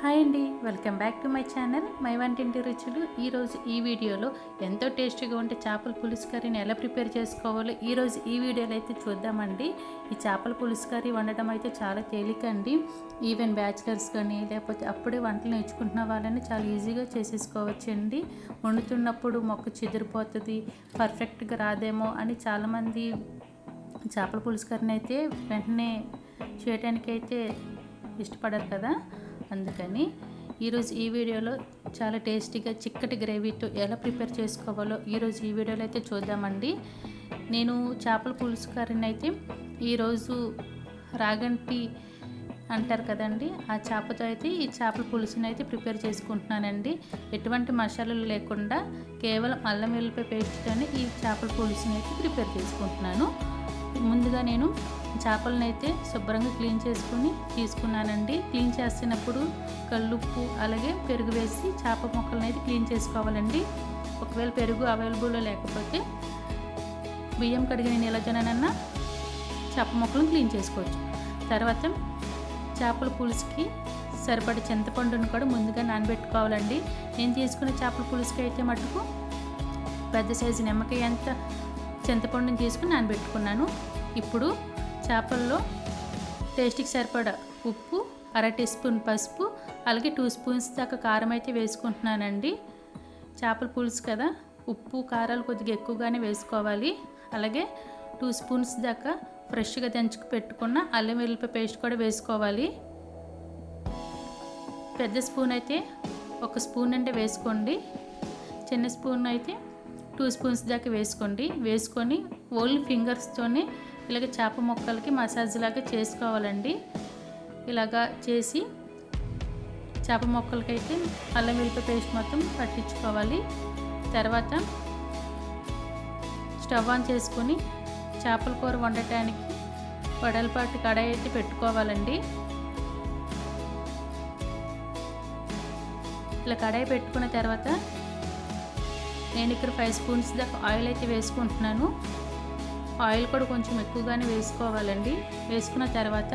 Hi అండి welcome back to my channel. My వంటింటి రుచులు. ఈరోజు ఈ వీడియోలో ఎంతో టేస్టీగా ఉంటే చేపల పులుసు కర్రీని ఎలా ప్రిపేర్ చేసుకోవాలో ఈరోజు ఈ వీడియోలో అయితే చూద్దామండి. ఈ చేపల పులుసు కర్రీ వండటం అయితే చాలా తేలిక అండి ఈవెన్ బ్యాచిలర్స్ కానీ లేకపోతే అప్పుడే వంటలు నేర్చుకుంటున్న వాళ్ళని చాలా ఈజీగా చేసేసుకోవచ్చండి. వండుతున్నప్పుడు మొక్క చెదిరిపోతుంది పర్ఫెక్ట్గా రాదేమో అని చాలామంది చేపల పులుసు కర్రీని అయితే వెంటనే చేయటానికైతే అయితే ఇష్టపడరు కదా. అందుకని ఈరోజు ఈ వీడియోలో చాలా టేస్టీగా చిక్కటి గ్రేవీతో ఎలా ప్రిపేర్ చేసుకోవాలో ఈరోజు ఈ వీడియోలో అయితే చూద్దామండి. నేను చేపల పులుసు కర్రీని అయితే ఈరోజు రాగంటి అంటారు కదండి ఆ చేపతో అయితే ఈ చేపల పులుసుని అయితే ప్రిపేర్ చేసుకుంటున్నానండి. ఎటువంటి మసాలాలు లేకుండా కేవలం అల్లం వెల్లిపాయ పేస్ట్తోనే ఈ చేపల పులుసుని అయితే ప్రిపేర్ చేసుకుంటున్నాను. ముందుగా నేను చేపలను అయితే శుభ్రంగా క్లీన్ చేసుకుని తీసుకున్నానండి. క్లీన్ చేస్తున్నప్పుడు కల్లుప్పు అలాగే పెరుగు వేసి చేప ముక్కలను అయితే క్లీన్ చేసుకోవాలండి. ఒకవేళ పెరుగు అవైలబుల్లో లేకపోతే బియ్యం కడిగిన నీళ్ళతోనైనా చేప ముక్కలను క్లీన్ చేసుకోవచ్చు. తర్వాత చేపల పులుసుకి సరిపడి చింతపండును కూడా ముందుగా నానబెట్టుకోవాలండి. నేను తీసుకున్న చేపల పులుసుకి అయితే మటుకు పెద్ద సైజు నిమ్మకాయ ఎంత చింతపండుని తీసుకుని నానబెట్టుకున్నాను. ఇప్పుడు చేపల్లో టేస్ట్కి సరిపడా ఉప్పు అర టీ స్పూన్ పసుపు అలాగే టూ స్పూన్స్ దాకా కారం అయితే వేసుకుంటున్నానండి. చేపల పులుసు కదా ఉప్పు కారాలు కొద్దిగా ఎక్కువగానే వేసుకోవాలి. అలాగే టూ స్పూన్స్ దాకా ఫ్రెష్గా దంచుకు పెట్టుకున్న అల్లం వెల్లిపాయ పేస్ట్ కూడా వేసుకోవాలి. పెద్ద స్పూన్ అయితే ఒక స్పూన్ అంటే వేసుకోండి. చిన్న స్పూన్ అయితే టూ స్పూన్స్ దాకా వేసుకోండి. వేసుకొని ఓన్లీ ఫింగర్స్తోనే ఇలాగ చేప ముక్కలకి మసాజ్ లాగా చేసుకోవాలండి. ఇలాగా చేసి చేప ముక్కలకి అయితే అల్లం వెల్లిపాయ పేస్ట్ మొత్తం పట్టించుకోవాలి. తర్వాత స్టవ్ ఆన్ చేసుకొని చేపల కూర వండటానికి వడలపాటి కడాయి అయితే పెట్టుకోవాలండి. ఇలా కడాయి పెట్టుకున్న తర్వాత నేను ఇక్కడ ఫైవ్ స్పూన్స్ దాకా ఆయిల్ అయితే వేసుకుంటున్నాను. ఆయిల్ కూడా కొంచెం ఎక్కువగానే వేసుకోవాలండి. వేసుకున్న తర్వాత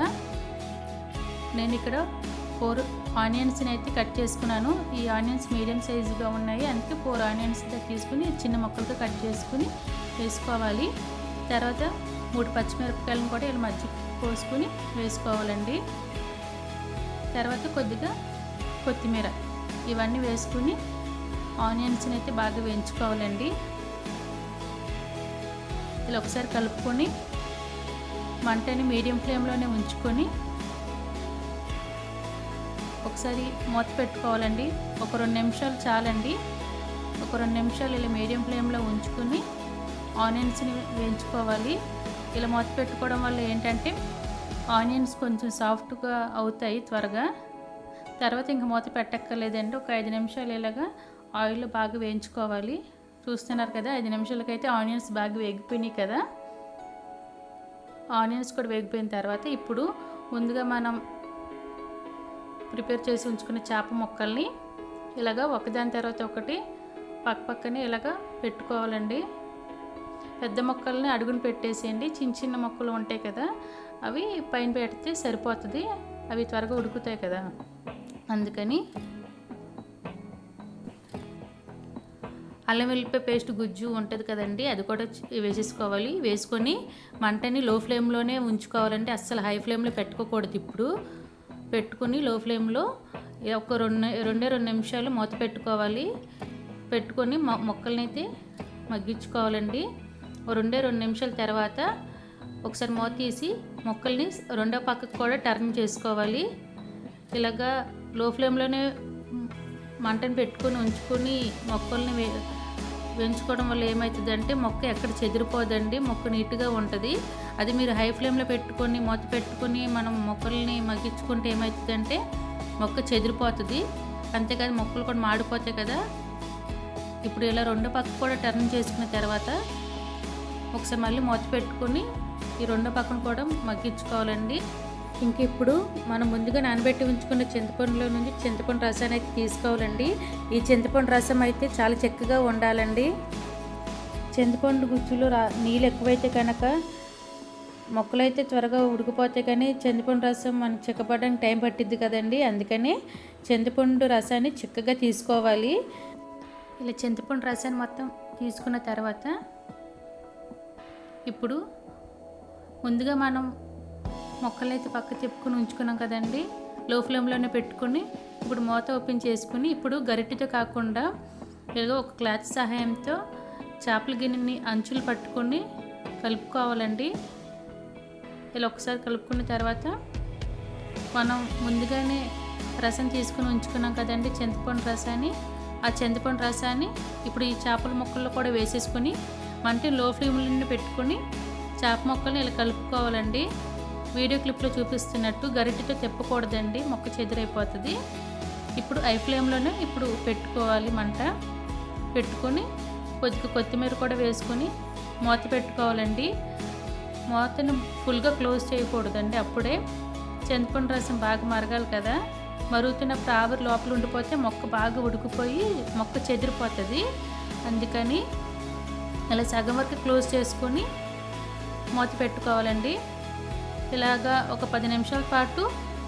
నేను ఇక్కడ ఫోర్ ఆనియన్స్ని అయితే కట్ చేసుకున్నాను. ఈ ఆనియన్స్ మీడియం సైజుగా ఉన్నాయి. అందుకే ఫోర్ ఆనియన్స్ తీసుకుని చిన్న ముక్కలుగా కట్ చేసుకుని వేసుకోవాలి. తర్వాత మూడు పచ్చిమిరపకాయలను కూడా ఇలా మధ్య పోసుకొని వేసుకోవాలండి. తర్వాత కొద్దిగా కొత్తిమీర ఇవన్నీ వేసుకుని ఆనియన్స్ని అయితే బాగా వేయించుకోవాలండి. ఇలా ఒకసారి కలుపుకొని మంటని మీడియం ఫ్లేమ్లోనే ఉంచుకొని ఒకసారి మూత పెట్టుకోవాలండి. ఒక రెండు నిమిషాలు చాలండి. ఒక రెండు నిమిషాలు ఇలా మీడియం ఫ్లేమ్లో ఉంచుకొని ఆనియన్స్ని వేయించుకోవాలి. ఇలా మూత పెట్టుకోవడం వల్ల ఏంటంటే ఆనియన్స్ కొంచెం సాఫ్ట్గా అవుతాయి త్వరగా. తర్వాత ఇంకా మూత పెట్టక్కర్లేదండి. ఒక ఐదు నిమిషాలు ఇలాగా ఆయిల్ బాగా వేయించుకోవాలి. చూస్తున్నారు కదా ఐదు నిమిషాలకైతే ఆనియన్స్ బాగా వేగిపోయినాయి కదా. ఆనియన్స్ కూడా వేగిపోయిన తర్వాత ఇప్పుడు ముందుగా మనం ప్రిపేర్ చేసి ఉంచుకున్న చేప ముక్కల్ని ఇలాగా ఒకదాని తర్వాత ఒకటి పక్క పక్కనే ఇలాగా పెట్టుకోవాలండి. పెద్ద మొక్కల్ని అడుగును పెట్టేసేయండి. చిన్న చిన్న మొక్కలు ఉంటాయి కదా అవి పైన పెడితే సరిపోతుంది. అవి త్వరగా ఉడుకుతాయి కదా. అందుకని అల్లం వెల్లిపాయ పేస్ట్ గుజ్జు ఉంటుంది కదండి అది కూడా వేసేసుకోవాలి. వేసుకొని మంటని లో ఫ్లేమ్లోనే ఉంచుకోవాలంటే అస్సలు హై ఫ్లేమ్లో పెట్టుకోకూడదు ఇప్పుడు. పెట్టుకొని లో ఫ్లేమ్లో ఒక రెండు రెండే రెండు నిమిషాలు మూత పెట్టుకోవాలి. పెట్టుకొని మొక్కలనైతే అయితే మగ్గించుకోవాలండి రెండే రెండు నిమిషాల తర్వాత ఒకసారి మూత తీసి మొక్కల్ని రెండో పక్కకు కూడా టర్న్ చేసుకోవాలి. ఇలాగా లో ఫ్లేమ్లోనే మంటను పెట్టుకొని ఉంచుకొని మొక్కల్ని పెంచుకోవడం వల్ల ఏమవుతుందంటే మొక్క ఎక్కడ చెదిరిపోదండి మొక్క నీట్గా ఉంటుంది. అది మీరు హై ఫ్లేమ్లో పెట్టుకొని మూత పెట్టుకొని మనం మొక్కల్ని మగ్గించుకుంటే ఏమవుతుందంటే మొక్క చెదిరిపోతుంది. అంతేకాదు మొక్కలు కూడా మాడిపోతాయి కదా. ఇప్పుడు ఇలా రెండో పక్క కూడా టర్న్ చేసుకున్న తర్వాత ఒకసారి మళ్ళీ మూత పెట్టుకొని ఈ రెండో పక్కన కూడా మగ్గించుకోవాలండి. ఇంక ఇప్పుడు మనం ముందుగా నానబెట్టి ఉంచుకున్న చింతపండులో నుంచి చింతపండు రసాన్ని అయితే తీసుకోవాలండి. ఈ చింతపండు రసం అయితే చాలా చక్కగా ఉండాలండి. చింతపండు గుజ్జులో రా నీళ్ళు ఎక్కువైతే కనుక మొక్కలు అయితే త్వరగా ఉడికిపోతాయి కానీ చింతపండు రసం మనం చిక్కపడడానికి టైం పట్టిద్ది కదండి. అందుకని చింతపండు రసాన్ని చిక్కగా తీసుకోవాలి. ఇలా చింతపండు రసాన్ని మొత్తం తీసుకున్న తర్వాత ఇప్పుడు ముందుగా మనం మొక్కలైతే పక్క చెప్పుకుని ఉంచుకున్నాం కదండి. లో ఫ్లేమ్లోనే పెట్టుకొని ఇప్పుడు మూత ఓపెన్ చేసుకుని ఇప్పుడు గరిటెతో కాకుండా ఏదో ఒక క్లాత్ సహాయంతో చేపల గిన్నెని అంచులు పట్టుకొని కలుపుకోవాలండి. ఇలా ఒకసారి కలుపుకున్న తర్వాత మనం ముందుగానే రసం తీసుకుని ఉంచుకున్నాం కదండి చింతపండు రసాన్ని. ఆ చింతపండు రసాన్ని ఇప్పుడు ఈ చేపల ముక్కల్లో కూడా వేసేసుకొని మంట లో ఫ్లేమ్లో పెట్టుకొని చేప ముక్కల్ని ఇలా కలుపుకోవాలండి. వీడియో క్లిప్లో చూపిస్తున్నట్టు గరిటెతో తెప్పకూడదండి మొక్క చెదిరైపోతుంది. ఇప్పుడు ఐ ఫ్లేమ్లోనే ఇప్పుడు పెట్టుకోవాలి మంట. పెట్టుకొని కొద్దిగా కొత్తిమీర కూడా వేసుకొని మూత పెట్టుకోవాలండి. మూతను ఫుల్గా క్లోజ్ చేయకూడదండి అప్పుడే. చింతపండు రసం బాగా మరగాలి కదా. మరుగుతున్నప్పుడు ఆవిరి లోపల ఉండిపోతే మొక్క బాగా ఉడికిపోయి మొక్క చెదిరిపోతుంది. అందుకని ఇలా సగం వరకు క్లోజ్ చేసుకొని మూత పెట్టుకోవాలండి. ఇలాగా ఒక పది నిమిషాల పాటు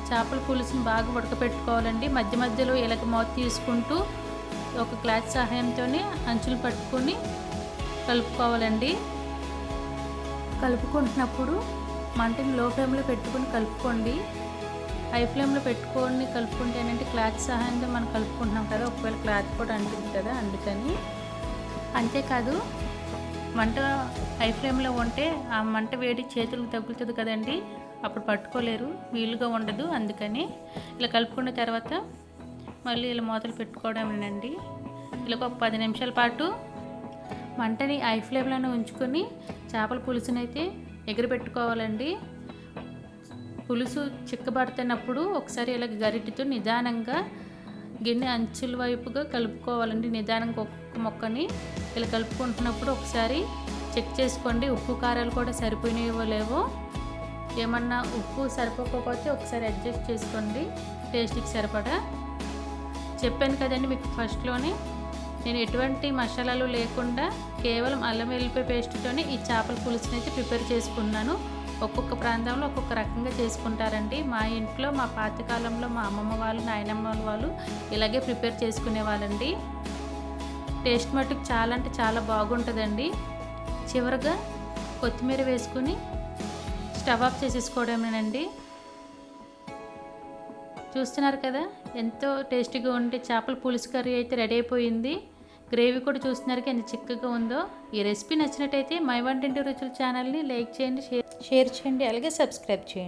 చేపల పులుసుని బాగా ఉడకపెట్టుకోవాలండి. మధ్య మధ్యలో ఇలాగ మౌత్ తీసుకుంటూ ఒక క్లాత్ సహాయంతోనే అంచులు పట్టుకొని కలుపుకోవాలండి. కలుపుకుంటున్నప్పుడు మంటని లో ఫ్లేమ్లో పెట్టుకుని కలుపుకోండి. హై ఫ్లేమ్లో పెట్టుకొని కలుపుకుంటే ఏంటంటే క్లాత్ సహాయంతో మనం కలుపుకుంటున్నాం కదా ఒకవేళ క్లాత్ కూడా అంటుంది కదా అందుకని. అంతేకాదు మంట హై ఫ్లేమ్లో ఉంటే ఆ మంట వేడి చేతులకు తగులుతుంది కదండి. అప్పుడు పట్టుకోలేరు వీలుగా ఉండదు అందుకని. ఇలా కలుపుకున్న తర్వాత మళ్ళీ ఇలా మూతలు పెట్టుకోవడమేనండి. ఇలా ఒక పది నిమిషాల పాటు మంటని హై ఫ్లేమ్లోనే ఉంచుకొని చేపల పులుసునైతే ఎగరబెట్టుకోవాలండి. పులుసు చిక్కబడుతున్నప్పుడు ఒకసారి ఇలా గరిటితో నిదానంగా గిన్నె అంచుల వైపుగా కలుపుకోవాలండి. నిదానంగా ఒక్కొక్క మొక్కని ఇలా కలుపుకుంటున్నప్పుడు ఒకసారి చెక్ చేసుకోండి. ఉప్పు కారాలు కూడా సరిపోయినాయో లేవో. ఏమన్నా ఉప్పు సరిపోకపోతే ఒకసారి అడ్జస్ట్ చేసుకోండి. టేస్ట్కి సరిపడా. చెప్పాను కదండి మీకు ఫస్ట్లోనే. నేను ఎటువంటి మసాలాలు లేకుండా కేవలం అల్లం వెల్లిపాయ పేస్ట్తోనే ఈ చేపల పులుసుని అయితే ప్రిపేర్ చేసుకున్నాను. ఒక్కొక్క ప్రాంతంలో ఒక్కొక్క రకంగా చేసుకుంటారండి. మా ఇంట్లో మా పాతకాలంలో మా అమ్మమ్మ వాళ్ళు నాయనమ్మ వాళ్ళు ఇలాగే ప్రిపేర్ చేసుకునే వాళ్ళండి టేస్ట్ మట్టుకు చాలా అంటే చాలా బాగుంటుందండి. చివరిగా కొత్తిమీర వేసుకుని స్టవ్ ఆఫ్ చేసేసుకోవడమేనండి. చూస్తున్నారు కదా ఎంతో టేస్టీగా ఉండే చేపల పులుసు కర్రీ అయితే రెడీ అయిపోయింది. గ్రేవీ కూడా చూస్తున్నారు ఎంత చిక్కగా ఉందో. ఈ రెసిపీ నచ్చినట్టయితే మై వంటింటి రుచుల ఛానల్ని లైక్ చేయండి షేర్ షేర్ చేయండి అలాగే సబ్స్క్రైబ్ చేయండి.